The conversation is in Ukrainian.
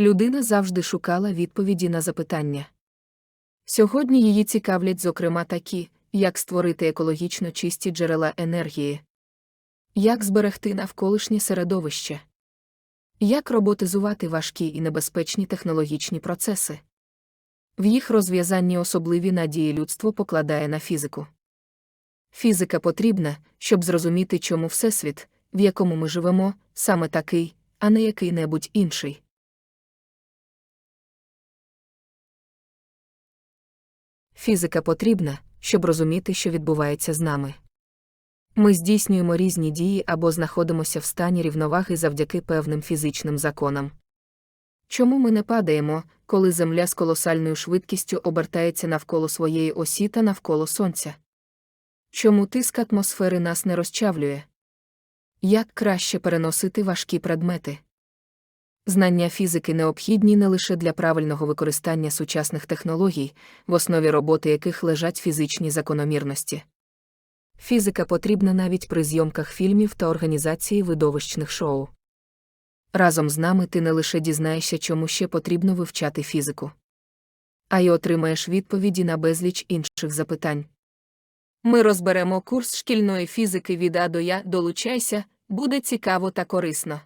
Людина завжди шукала відповіді на запитання. Сьогодні її цікавлять, зокрема, такі, як створити екологічно чисті джерела енергії, як зберегти навколишнє середовище, як роботизувати важкі і небезпечні технологічні процеси. В їх розв'язанні особливі надії людство покладає на фізику. Фізика потрібна, щоб зрозуміти, чому Всесвіт, в якому ми живемо, саме такий, а не який-небудь інший. Фізика потрібна, щоб розуміти, що відбувається з нами. Ми здійснюємо різні дії або знаходимося в стані рівноваги завдяки певним фізичним законам. Чому ми не падаємо, коли Земля з колосальною швидкістю обертається навколо своєї осі та навколо Сонця? Чому тиск атмосфери нас не розчавлює? Як краще переносити важкі предмети? Знання фізики необхідні не лише для правильного використання сучасних технологій, в основі роботи яких лежать фізичні закономірності. Фізика потрібна навіть при зйомках фільмів та організації видовищних шоу. Разом з нами ти не лише дізнаєшся, чому ще потрібно вивчати фізику, а й отримаєш відповіді на безліч інших запитань. Ми розберемо курс шкільної фізики від А до Я. Долучайся, буде цікаво та корисно.